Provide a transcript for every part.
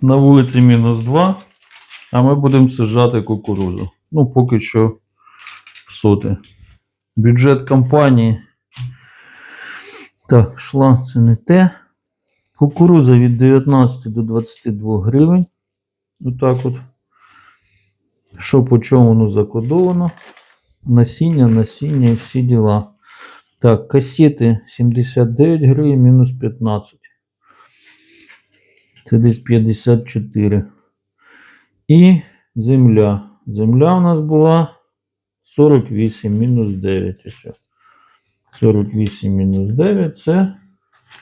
На вулиці мінус 2, а ми будемо саджати кукурузу. Ну, поки що соти. Бюджет компанії. Так, шла це не те. Кукуруза від 19 до 22 гривень. Отак от. Що по чому воно закодовано. Насіння, насіння і всі діла. Так, касети 79 гривень, мінус 15. Це десь 54. І земля. Земля у нас була 48 мінус 9. Ось. 48 мінус 9 це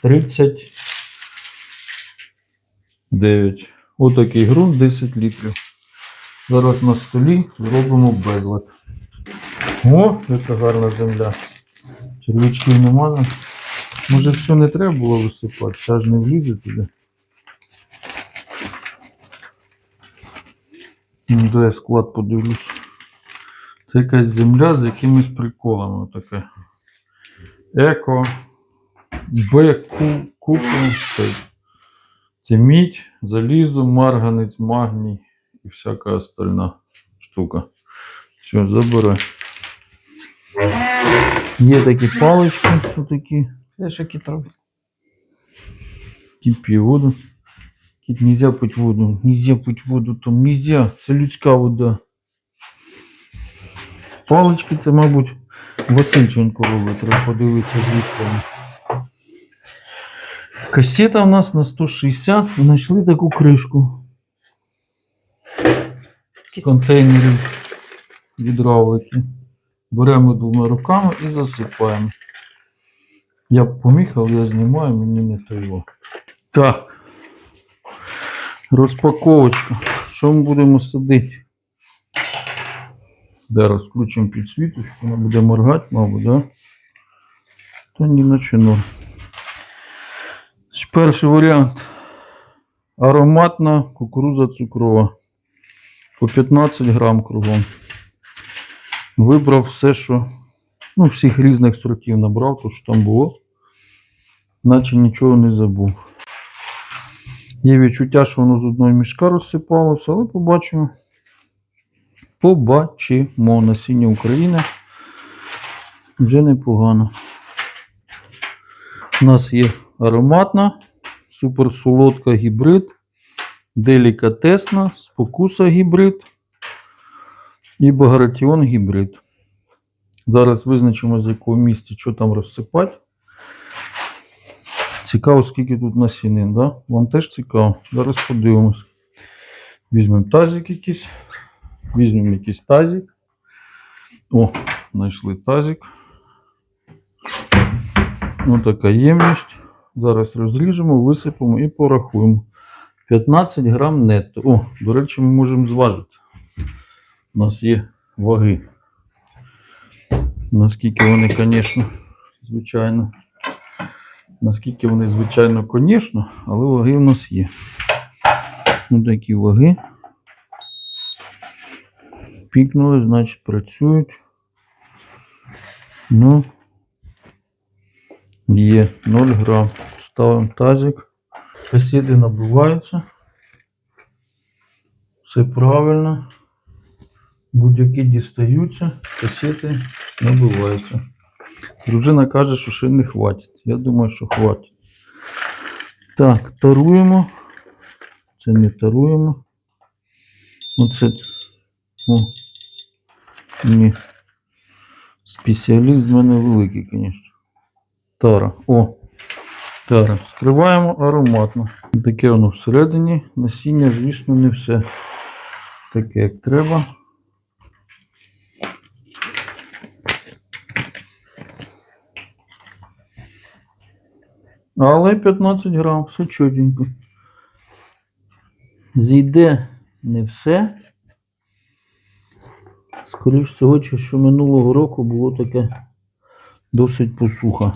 39. Отакий ґрунт 10 літрів. Зараз на столі зробимо безлад. О, яка гарна земля. Червячків нема. Може все не треба було висипати, ця ж не влізе туди. Я склад подивлюсь. Це якась земля з якимись приколами. Таке. Еко. Б, Ку, купу. Це, мідь, залізо, марганець, магній і всяка остальна штука. Все, забирай. Є такі палички, отакі. Це що кіт робить? Воду. Кіт нельзя пить воду. Нельзя пить воду там. Нельзя. Це людська вода. Палички це, мабуть, Васильченко робить. Треба подивитися звідки. вони. Касета у нас на 160. Знайшли таку кришку з контейнерів гідравлики. Беремо двома руками і засипаємо. Я б поміг, але я знімаю, мені не того. Так. Розпаковочка. Що ми будемо садити? Зараз включимо підсвіточку, вона буде моргати, мабуть, да? Та ні наче ну. Перший варіант. Ароматна кукуруза цукрова. По 15 грам кругом. Вибрав все, що. Ну, всіх різних сортів набрав, то що там було. Наче нічого не забув. Є відчуття, що воно з одного мішка розсипалося, але побачимо. Побачимо насіння України. Вже непогано. У нас є ароматна, суперсолодка гібрид, делікатесна, спокуса гібрид і багратіон гібрид. Зараз визначимо, з якого місця що там розсипати. Цікаво, скільки тут насінин, да? Вам теж цікаво. Зараз подивимось. Візьмемо тазик якийсь. Візьмемо якийсь тазик. О, знайшли тазик. Ось така ємність. Зараз розріжемо, висипемо і порахуємо. 15 грам нетто. О, до речі, ми можемо зважити. У нас є ваги. Наскільки вони, звісно, звичайно. Наскільки вони, звичайно, звісно, але ваги в нас є. Ось такі ваги. Пікнули, значить, працюють. Ну, є 0 грам. Ставимо тазик. Касети набиваються. Все правильно. Будь-які дістаються, касети набиваються. Дружина каже, що ще не хватить. Я думаю, що хватить. Так, таруємо. Це не таруємо. Оце. О. Ні. Спеціаліст з мене великий, звісно. Тара. О. Тара. Скриваємо ароматно. Таке воно всередині. Насіння, звісно, не все. Таке, як треба. Але 15 грам, все чотенько. Зійде не все. Скоріше всього, чи що минулого року було таке досить посуха.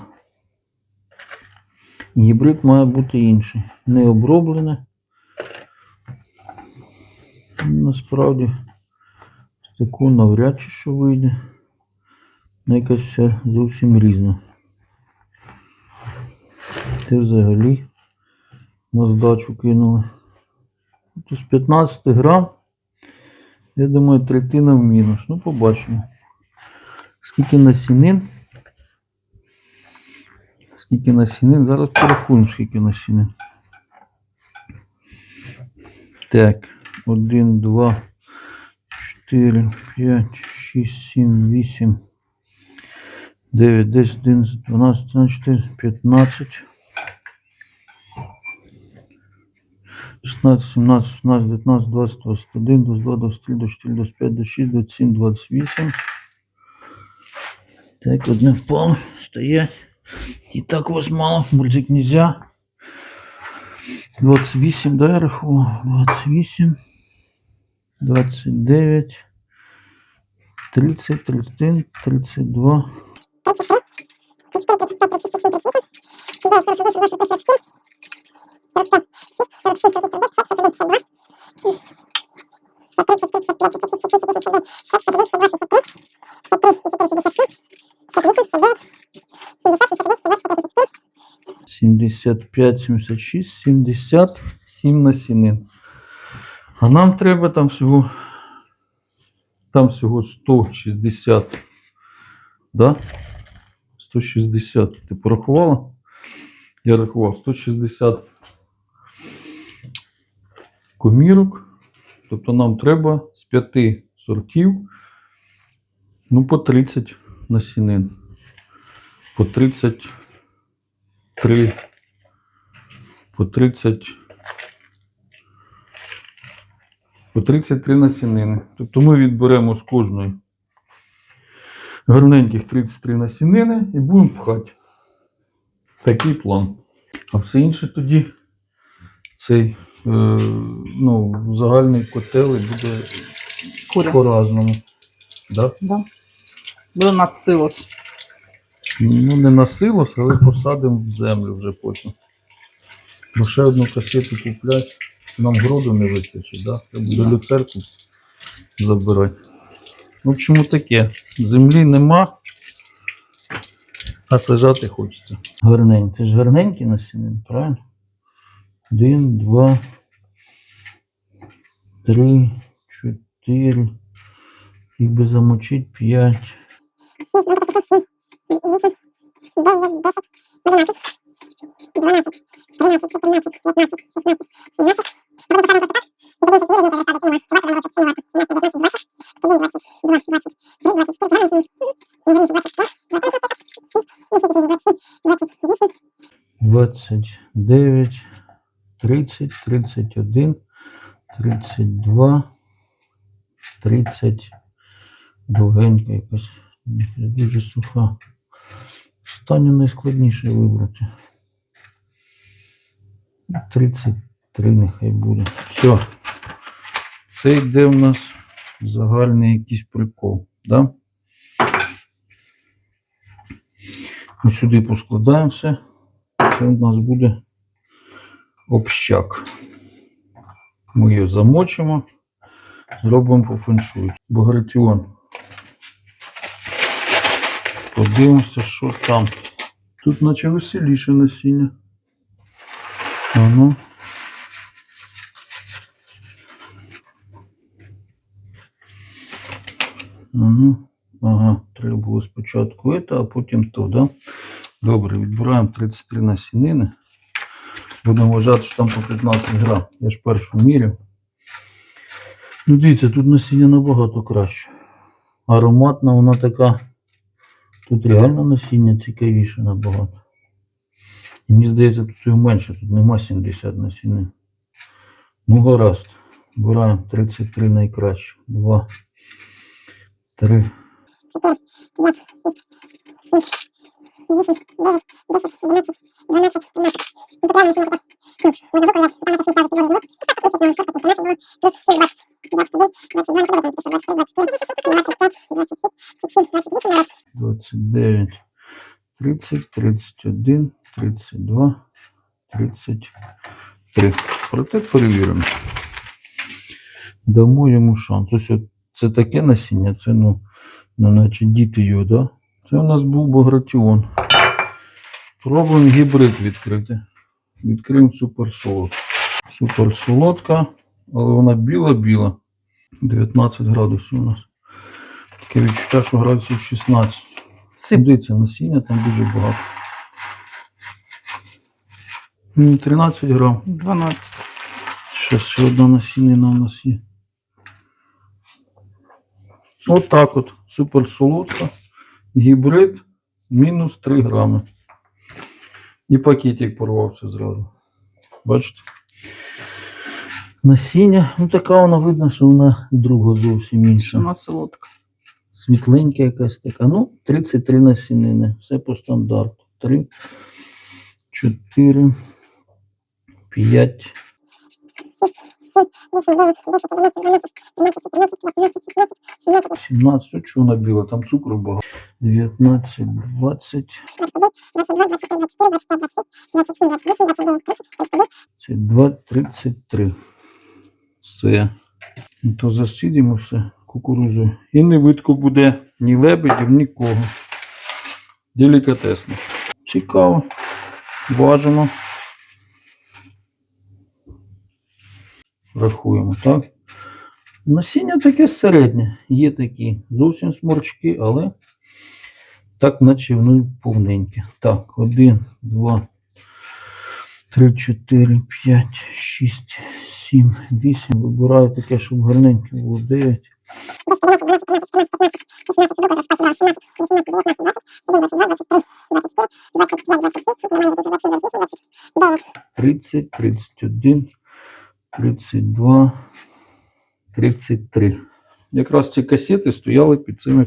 Гібрид має бути інший. Не оброблене. Насправді, такого навряд чи що вийде. Ну, якась зовсім різна. Це взагалі на здачу кинули. Тут з 15 грам. Я думаю, третина в мінус. Ну, побачимо. Скільки насінин? Скільки насінин? Зараз порахуємо, скільки насінин. Так, 1, 2, 4, 5, 6, 7, 8, 9, 10, 11, 12, 13, 14, 15. 16, 17, 18, 19, 20, 21, 22, 23, 24, 25, 26, 27, 28. Так, одне впало. Стоять. І так вас мало. Мультик нельзя. 28, да, я рахував? 28, 29, 30, 31, 32. Сімдесят п'ять, сімдесят шість, сімдесят сім насінин. А нам треба там всього. Там всього 160. Да? 160. Ти порахувала? Я рахував 160 комірок. Тобто нам треба з 5 сортів, ну, по 30 насінин. По 33. По 30. По 33 насінини. Тобто ми відберемо з кожної гарненьких 33 насінини і будемо пхати. Такий план. А все інше тоді цей ну, загальний котел і буде Кури. по-разному. Да? Да. Буде нас сило. Ну, не на силос, але посадимо в землю вже потім. Бо ще одну касету куплять, нам гроду не вистачить, да? Треба буде Да. люцерку забирати. В общем, таке. Землі нема, а сажати хочеться. Гарненькі. Це ж гарненькі насінин, правильно? Один, два, три, четыре, Їх бы замучить п'ять. двадцать дев'ять, один, тридцять два, тридцять. Довгенька якась, дуже суха. Останню найскладніше вибрати. 33 нехай буде. Все. Це йде в нас загальний якийсь прикол. Да? Ми сюди поскладаємо все. Це у нас буде общак. Ми її замочимо, зробимо по феншую. Багратіон. Подивимося, що там. Тут наче веселіше насіння. Ага. Ага. Ага, треба було спочатку це, а потім то, да? Добре, відбираємо 33 насінини. Будемо вважати, що там по 15 грам. Я ж першу міряв. Ну, дивіться, тут насіння набагато краще. Ароматна вона така. Тут реально насіння цікавіше набагато. І мені здається, тут його менше, тут нема 70 насінин. Ну, гаразд. Збираємо 33 найкраще. 2, 3, Thank 29, 30, 31, 32, 33. Проте перевіримо. Дамо йому шанс. Ось це таке насіння, це ну, ну наче діти його, да? Це у нас був багратіон. Пробуємо гібрид відкрити. Відкриємо суперсолод. Суперсолодка. але вона біла-біла. 19 градусів у нас. Таке відчуття, що градусів 16. Сип. Дивіться, насіння там дуже багато. 13 грам. 12. Ще, ще одна насінина у нас є. От так от. Супер солодка. Гібрид мінус 3 грами. І пакетик порвався зразу. Бачите? Насіння, ну така вона видно, що вона друга зовсім інша. Вона солодка. Світленька якась така. Ну, 33 насінини. Все по стандарту. 3, 4, 5, 17. От що вона там цукру багато. 19, 20, 32, 33. Все. Ну, То засідемо все кукурузою. І не видко буде ні лебедів, нікого. Делікатесно. Цікаво. Важимо. Рахуємо, так? Насіння таке середнє. Є такі зовсім сморчки, але так, наче воно повненьке. Так, один, два, три, чотири, п'ять, шість, сім, вісім. Вибираю таке, щоб гарненьке було. Дев'ять. 30, 31, 32, 33. Якраз ці касети стояли під цими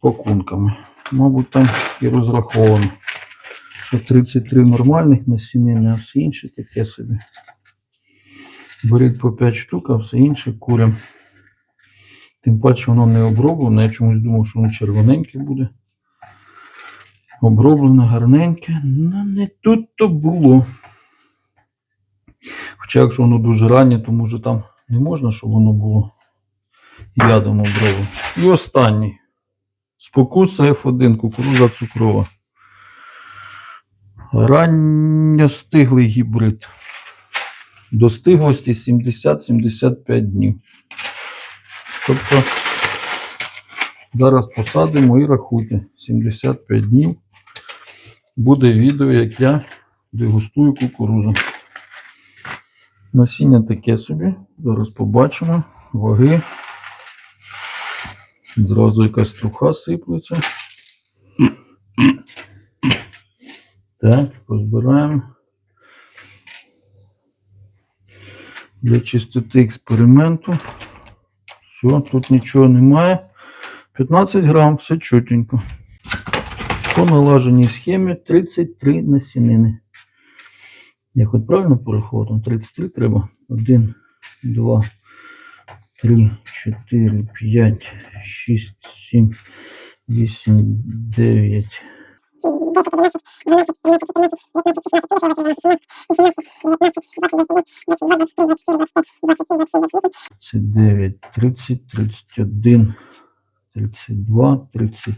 пакунками. Мабуть, там і розраховано, що 33 нормальних насінини, а все інше таке собі. Беріть по 5 штук, а все інше курям. Тим паче воно не оброблене. Я чомусь думав, що воно червоненьке буде. Оброблене гарненьке. Ну, не тут то було. Хоча, якщо воно дуже раннє, то може там не можна, щоб воно було ядом оброблене. І останній. Спокуса F1, кукуруза цукрова. Ранньостиглий гібрид. До стиглості 70-75 днів. Тобто зараз посадимо і рахуйте. 75 днів буде відео, як я дегустую кукурузу. Насіння таке собі. Зараз побачимо. Ваги. Зразу якась труха сиплеться. Так, позбираємо. Для чистоти експерименту. Все, тут нічого немає. 15 грам, все чотенько. По налаженій схемі 33 насінини. Я хоч правильно порахував? Там 33 треба. 1, 2, 3, 4, 5, 6, 7, 8, 9. Це 9, 30, 31, 32, 33,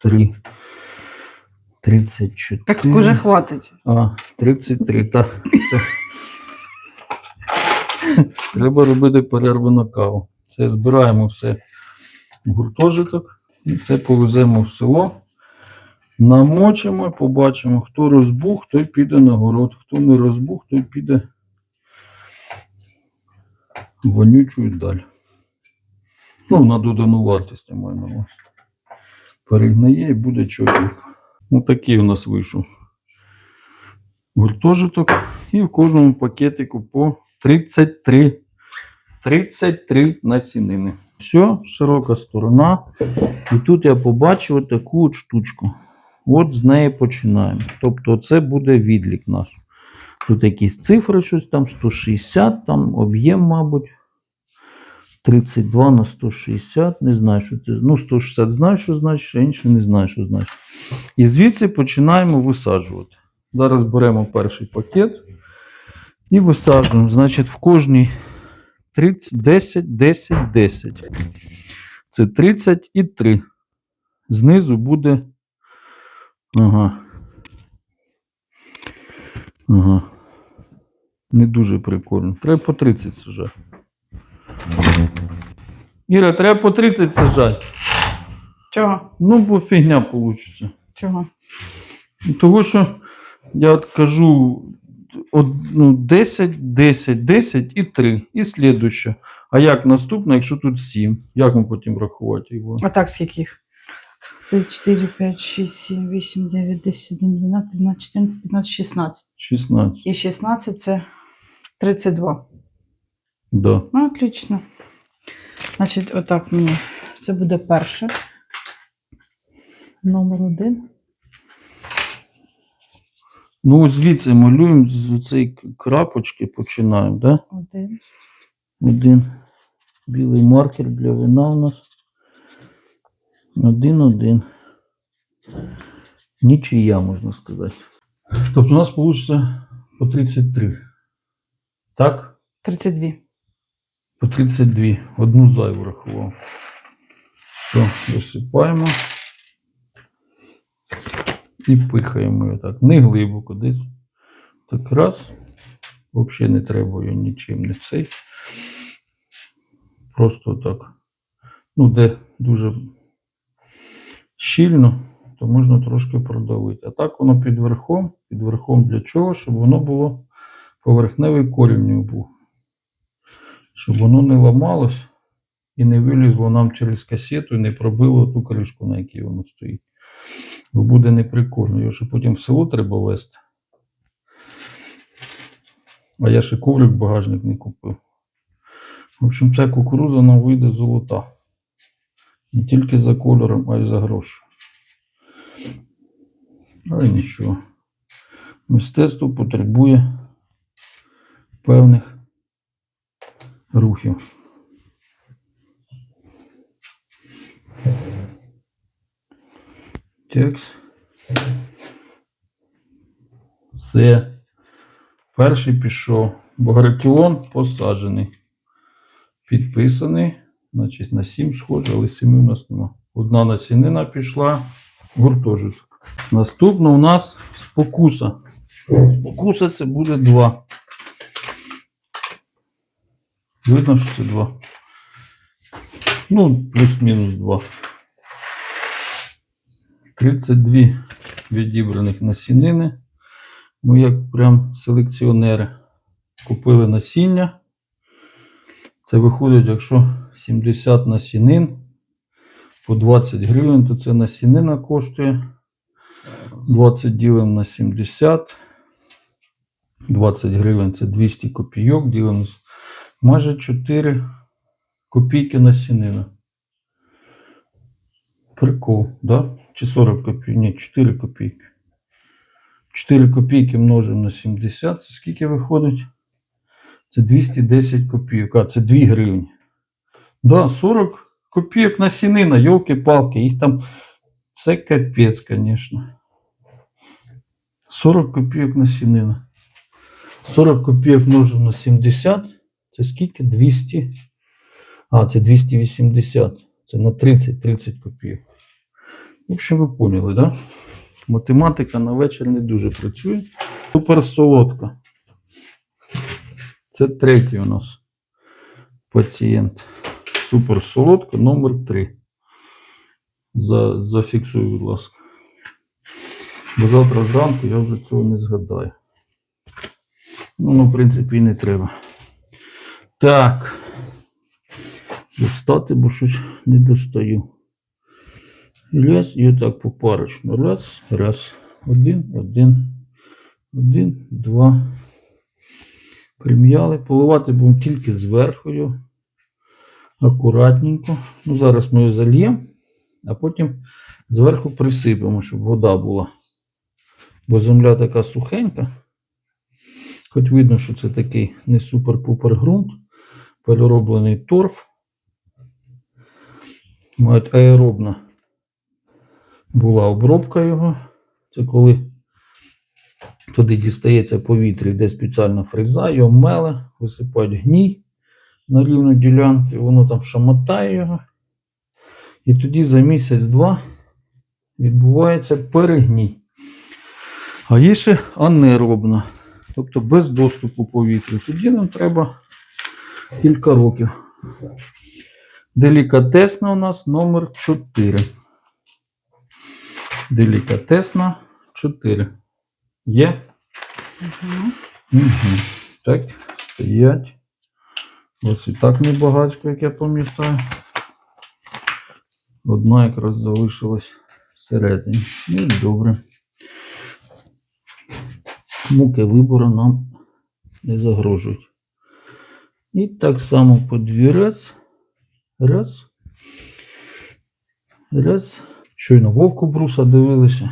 34. Так уже хватить. А, 33, так. Все. Треба робити перерву на каву. Це збираємо все в гуртожиток і це повеземо в село. Намочимо, побачимо, хто розбух, той піде на город. Хто не розбух, той піде вонючою далі. Ну, на додану вартість я маю на увазі. Перегнає і буде чотенько. Ось такий у нас вийшов гуртожиток. І в кожному пакетику по 33. 33 насінини. Все, широка сторона. І тут я побачив таку от штучку. От з неї починаємо. Тобто, це буде відлік наш. Тут якісь цифри, щось там 160, там об'єм, мабуть. 32 на 160. Не знаю, що це. Ну, 160 знаю, що значить, а інше не знаю, що значить. І звідси починаємо висаджувати. Зараз беремо перший пакет і висаджуємо. Значить, в кожній 30, 10, 10, 10. Це 30 і 3. Знизу буде. Ага. Ага. Не дуже прикольно. Треба по 30 сажати. Іра, треба по 30 сажати. Чого? Ну, бо фігня вийде. Чого? Того, що я от кажу од, ну, 10, 10, 10 і 3. І слідуще. А як наступне, якщо тут 7? Як ми потім рахувати його? А так скільки їх? 3, 4, 5, 6, 7, 8, 9, 10, 1, 12, 13, 14, 15, 16. 16. І 16 це 32. Да. Ну, отлично. Значить, отак мені. Це буде перше. Номер один. Ну, ось звідси малюємо з цієї крапочки, починаємо, да? Один. Один білий маркер для вина у нас. Один, один. Нічия, можна сказати. Тобто у нас вийде по 33. Так? 32. По 32. Одну зайву рахував. Все, висипаємо. І пихаємо його так. Не глибоко десь. Так раз. Взагалі не треба його нічим не цей. Просто так. Ну, де дуже щільно, то можна трошки продавити. А так воно під верхом. Під верхом для чого? Щоб воно було поверхневий корінь був. Щоб воно не ламалось і не вилізло нам через касету і не пробило ту кришку, на якій воно стоїть. Бо буде неприкольно. Його ще потім в село треба везти. А я ще коврик багажник не купив. В общем, ця кукуруза нам вийде золота. Не тільки за кольором, а й за гроші. Але нічого. Мистецтво потребує певних рухів. Текст. Все. Перший пішов. Багратіон посаджений. Підписаний. Значить, на 7 схоже, але 7 у нас нема. Одна насінина пішла. Гуртожиток. Наступно у нас спокуса. Спокуса це буде 2. Видно, що це 2. Ну, плюс-мінус 2. 32 відібраних насінини. Ми як прям селекціонери купили насіння. Це виходить, якщо 70 насінин по 20 гривень, то це насінина коштує. 20 ділимо на 70. 20 гривень це 200 копійок. Ділимо майже 4 копійки насінина. Прикол, да? Чи 40 копійок? Ні, 4 копійки. 4 копійки множимо на 70. Це скільки виходить? Це 210 копійок. А, це 2 гривні. Да, 40 копійок на сінина, йолки-палки. Їх там. Це капець, звісно. 40 копійок на сінина. 40 копійок множимо на 70. Це скільки? 200. А, це 280. Це на 30-30 копійок. В общем, ви поняли, да? Математика на вечір не дуже працює. Супер солодка. Це третій у нас пацієнт. Супер солодка номер 3. За, зафіксуй, будь ласка. Бо завтра зранку я вже цього не згадаю. Ну, ну, в принципі, і не треба. Так. Достати, бо щось не достаю. Раз, і отак попарочно. Раз, раз. Один, один, один, два. Прим'яли. Поливати будемо тільки зверху. Акуратненько. Ну, зараз ми його зальємо, а потім зверху присипемо, щоб вода була. Бо земля така сухенька. Хоч видно, що це такий не супер-пупер ґрунт. Перероблений торф. Мають аеробна була обробка його. Це коли туди дістається повітря, йде спеціальна фреза, його меле, висипають гній на рівну ділянку, і воно там шамотає його. І тоді за місяць-два відбувається перегній. А є ще анеробна. тобто без доступу повітря. Тоді нам треба кілька років. Делікатесна у нас номер 4. Делікатесна 4. Є? Угу. Угу. Так, стоять. Ось і так небагатько, як я пам'ятаю. Одна якраз залишилась всередині. Ну, добре. Муки вибору нам не загрожують. І так само по дві раз. Раз. Раз. Щойно вовку бруса дивилися.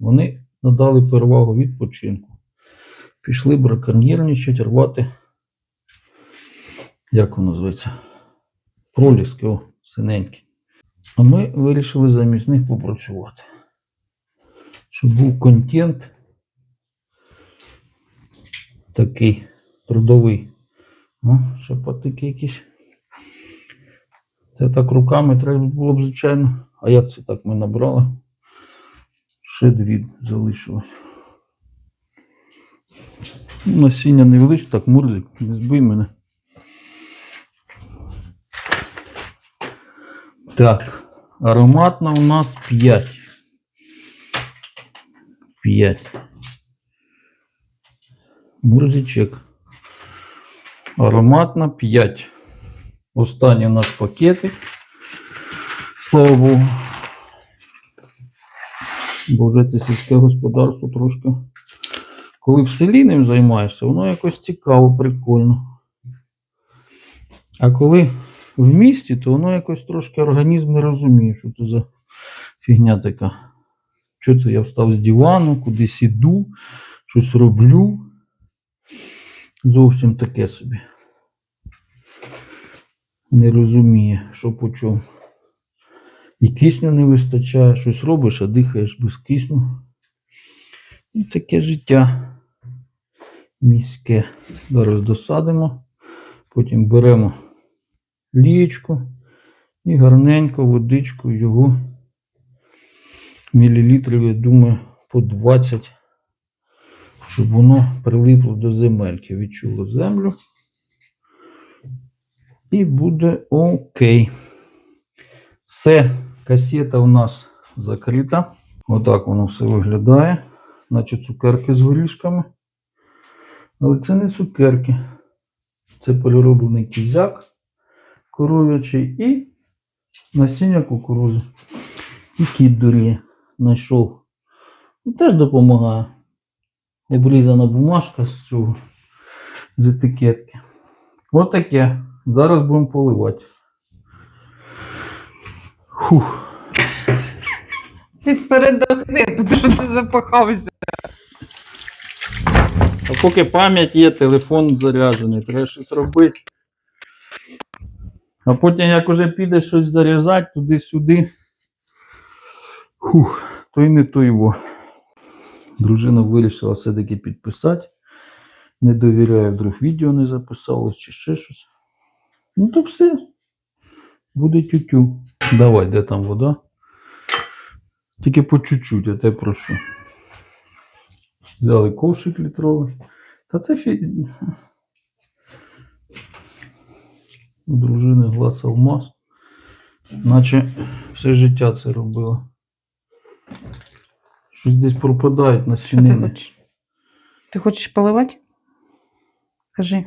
Вони надали перевагу відпочинку. Пішли браконьєрничать, рвати. Як воно зветься? Проліски, о, синенькі. А ми вирішили замість них попрацювати. Щоб був контент такий трудовий. О, шапатики якісь. Це так руками треба було б, звичайно. А як це так ми набрали? Ще дві залишилось. Ну, Насіння невеличке, так, Мурзик, не збий мене. Так, ароматна у нас 5. 5. Мурзичек. Ароматна 5. Останній у нас пакетик. Слава Богу. Бо вже це сільське господарство трошки. Коли в селі ним займаєшся, воно якось цікаво, прикольно. А коли в місті, то воно якось трошки організм не розуміє, що це за фігня така. Що це я встав з дивану, кудись іду, щось роблю. Зовсім таке собі. Не розуміє, що по чому. І кисню не вистачає, щось робиш, а дихаєш без кисню. І таке життя міське. Зараз досадимо, потім беремо лієчку і гарненько водичку його мілілітрів, я думаю, по 20, щоб воно прилипло до земельки, відчуло землю. І буде окей. Все, касета у нас закрита. Отак воно все виглядає. Наче цукерки з горішками. Але це не цукерки. Це перероблений кізяк коров'ячий і насіння кукурузи. І кіт дуріє знайшов. Ну, теж допомагає. Обрізана бумажка з цього, з етикетки. Отаке. Зараз будемо поливати. Фух. Ти передохни, тому що ти запахався. А поки пам'ять є, телефон заряджений, треба щось робити. А потім, як уже піде щось зарізати туди-сюди. То й не то його. Дружина вирішила все-таки підписати. Не довіряю, вдруг відео не записалось чи ще щось. Ну то все. Буде тютю. Давай, де там вода? Тільки по чуть-чуть, я тебе прошу. Взяли ковшик літровий. Та це фі... У дружини глаз алмаз. Наче все життя це робила. Щось десь пропадають на Що ти хочеш? Ти хочеш поливати? Кажи.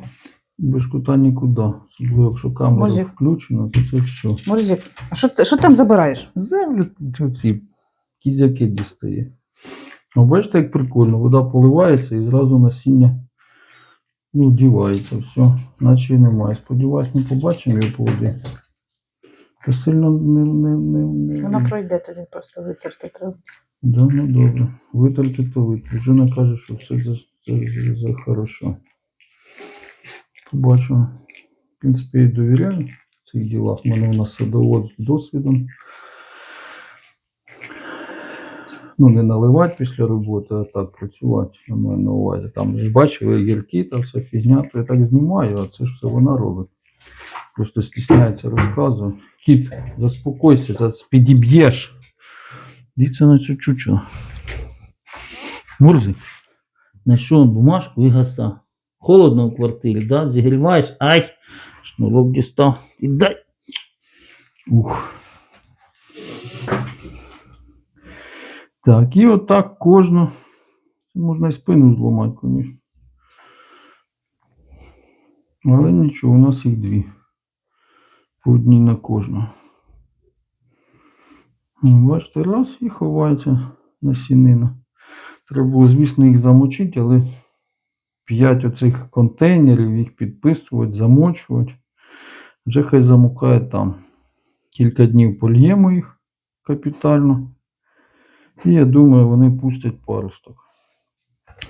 Без кута нікуди. Особливо, якщо камера Може. включена, то це все. Морзик, а що, ти- що там забираєш? Землю ці кізяки дістає. Ну, бачите, як прикольно, вода поливається і зразу насіння ну, дівається. Все, наче і немає. Сподіваюсь, ми побачимо його по воді. Та сильно не. не, не, не... Вона пройде тоді, просто витерти треба. Да, ну добре. Витерти то витерти. Жена каже, що все за, за, за, хорошо. Побачимо. В принципі, я довіряю в цих ділах. У мене у нас садовод з досвідом. Ну, не наливати після роботи, а так працювати, я маю на увазі. Там ж бачили гірки та вся фігня, то я так знімаю, а це ж все вона робить. Просто стісняється розказу. Кіт, заспокойся, зараз підіб'єш. Дивіться на цю чучу. Мурзик, Знайшов бумажку і гаса. Холодно в квартирі, да? Зігріваєш, ай, шнурок дістав. І дай. Ух. Так, і отак кожну. Можна і спину зламати, звісно. Але нічого, у нас їх дві. По одній на кожну. Бачите, раз і ховається насінина. Треба було, звісно, їх замочити, але 5 оцих контейнерів, їх підписувати, замочувати. Вже хай замукає там. Кілька днів польємо їх капітально. І я думаю, вони пустять паросток.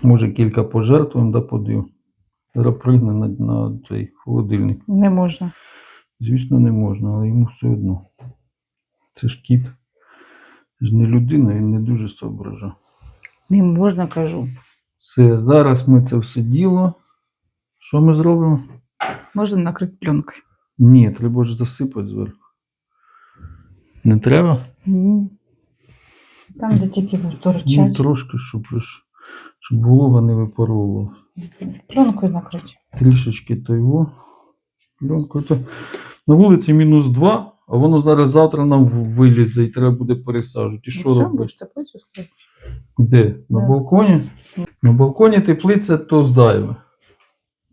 Може кілька пожертвуємо, да подив. Зараз пригне на, на цей холодильник. Не можна. Звісно, не можна, але йому все одно. Це ж кіт. Ж не людина, він не дуже соображає. Не можна, кажу. Все, зараз ми це все діло. Що ми зробимо? Можна накрити пленкою. Ні, треба ж засипати зверху. Не треба? М. Там, де тільки Ну, трошки, щоб, щоб волога не випаровувала. Пленкою накрити. Трішечки то його. Пленкою то. На вулиці мінус 2, а воно зараз завтра нам вилізе і треба буде пересаджувати. І що Ну, все, робити? будеш теплицю скрити. Де? На Да. балконі? На балконі теплиця то зайве.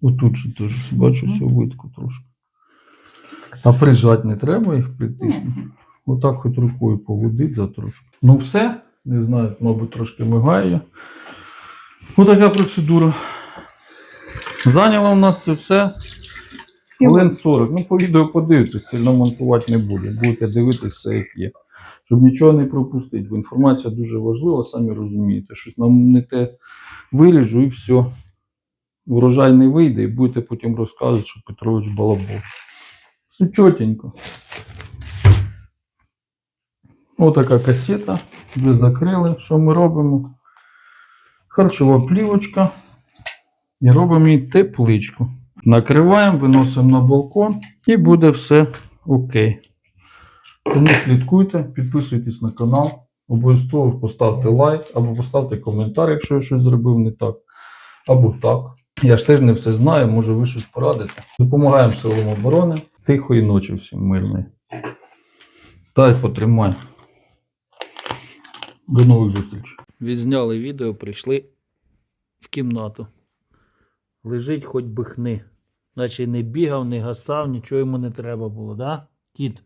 Отут же теж бачу Мгм. все видко трошки. А прижати не треба їх притиснути. Отак хоч рукою поводить за трошки. Ну все, не знаю, мабуть, трошки мигає. Отака процедура. Зайняло в нас це все. Хвилин 40. Ну, по відео подивитись, сильно монтувати не буду. Будете дивитись все, як є. Щоб нічого не пропустити, бо інформація дуже важлива, самі розумієте. Щось нам не те виліжу і все. Урожай не вийде, і будете потім розказувати, що Петрович балабол. Все чотенько. Отака касета. Вже закрили. Що ми робимо? Харчова плівочка. І робимо їй тепличку. Накриваємо, виносимо на балкон і буде все окей. Тому слідкуйте, підписуйтесь на канал. Обов'язково поставте лайк або поставте коментар, якщо я щось зробив не так. Або так. Я ж теж не все знаю, може ви щось порадите. Допомагаємо силам оборони. Тихої ночі всім мирної. Та й потримай. До нових зустрічей. Відзняли відео, прийшли в кімнату. Лежить хоч би хни. Наче не бігав, не гасав, нічого йому не треба було, да? Кіт.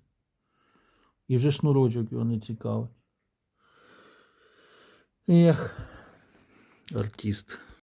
І вже шнурочок його не цікавить. Ех, артист.